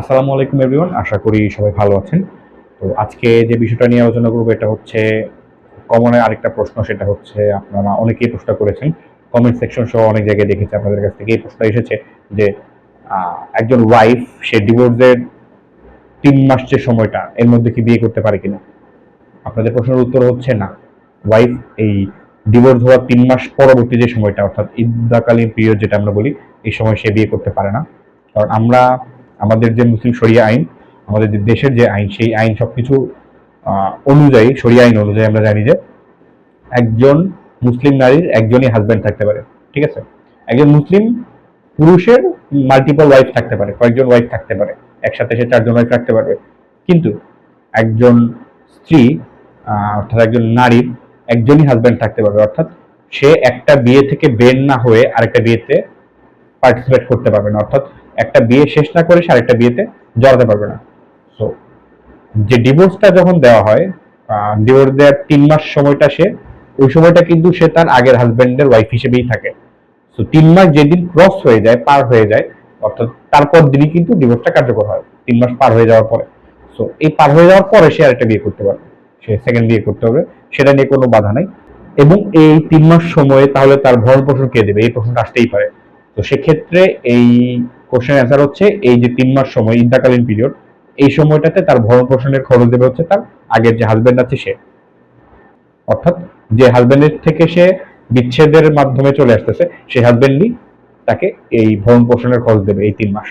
আসসালামু আলাইকুম এভরিওয়ান আশা করি সবাই ভালো আছেন। তো আজকে যে বিষয়টা নিয়ে আলোচনা করব, এটা হচ্ছে কমনের আরেকটা প্রশ্ন, সেটা হচ্ছে আপনারা অনেকেই প্রশ্ন করেছেন। কমেন্ট সেকশন সহ অনেক জায়গায় দেখেছি, আপনাদের কাছ থেকে এই প্রশ্ন এসেছে যে একজন ওয়াইফ সে ডিভোর্সের তিন মাস যে সময়টা, এর মধ্যে কি বিয়ে করতে পারে কিনা? আপনাদের প্রশ্নের উত্তর হচ্ছে না। ওয়াইফ এই ডিভোর্স হওয়ার তিন মাস পরবর্তী যে সময়টা, অর্থাৎ ইদ্যাকালীন পিরিয়ড যেটা আমরা বলি, এই সময় সে বিয়ে করতে পারে না। কারণ আমরা আমাদের যে মুসলিম শরিয়া আইন আমাদের যে দেশের যে আইন সেই আইন সবকিছু আহ, অনুযায়ী শরিয়া আইন অনুযায়ী আমরা জানি যে একজন মুসলিম নারীর একজনই হাজব্যান্ড থাকতে পারে ঠিক আছে? একজন মুসলিম পুরুষের মাল্টিপল ওয়াইফ থাকতে পারে কয়েকজন ওয়াইফ থাকতে পারে একসাথে সে চারজন ওয়াইফ রাখতে পারবে। কিন্তু একজন স্ত্রী অর্থাৎ একজন নারীর একজনই হাজব্যান্ড থাকতে পারবে অর্থাৎ সে একটা বিয়ে থেকে বের না হয়ে আরেকটা বিয়েতে পার্টিসিপেট করতে পারবে না অর্থাৎ একটা বিয়ে শেষ না করে সে আরেকটা বিয়েতে জড়াতে পারবে না। সো যে ডিভোর্সটা যখন দেওয়া হয় ডিভোর্স দেওয়ার তিন মাস সময়টা সে, ওই সময়টা কিন্তু সে তার আগের হাজবেন্ডের ওয়াইফ হিসেবেই থাকে। সো তিন মাস যেদিন ক্রস হয়ে যায়, পার হয়ে যায়, অর্থাৎ তারপর দিনই কিন্তু ডিভোর্সটা কার্যকর হয়, তিন মাস পার হয়ে যাওয়ার পরে। সো এই পার হয়ে যাওয়ার পরে সে আরেকটা বিয়ে করতে পারবে। সে সেকেন্ড বিয়ে করতে হবে সেটা নিয়ে কোনো বাধা নাই। এবং এই তিন মাস সময়ে তাহলে তার ভরণ পোষণ কে দেবে? এই প্রশ্নটা আসতেই পারে। তো সেক্ষেত্রে এই কোশ্চেন অ্যান্সার হচ্ছে এই যে তিন মাস সময় পিরিয়ড এই সময়টাতে তার ভরণ পোষণের খরচ দেবে হচ্ছে তার আগের যে হাজবেন্ড আছে সে। অর্থাৎ যে হাজবেন্ডের থেকে সে বিচ্ছেদের মাধ্যমে চলে আসতেছে, সেই হাজবেন্ডই তাকে এই ভরণ পোষণের খরচ দেবে এই তিন মাস।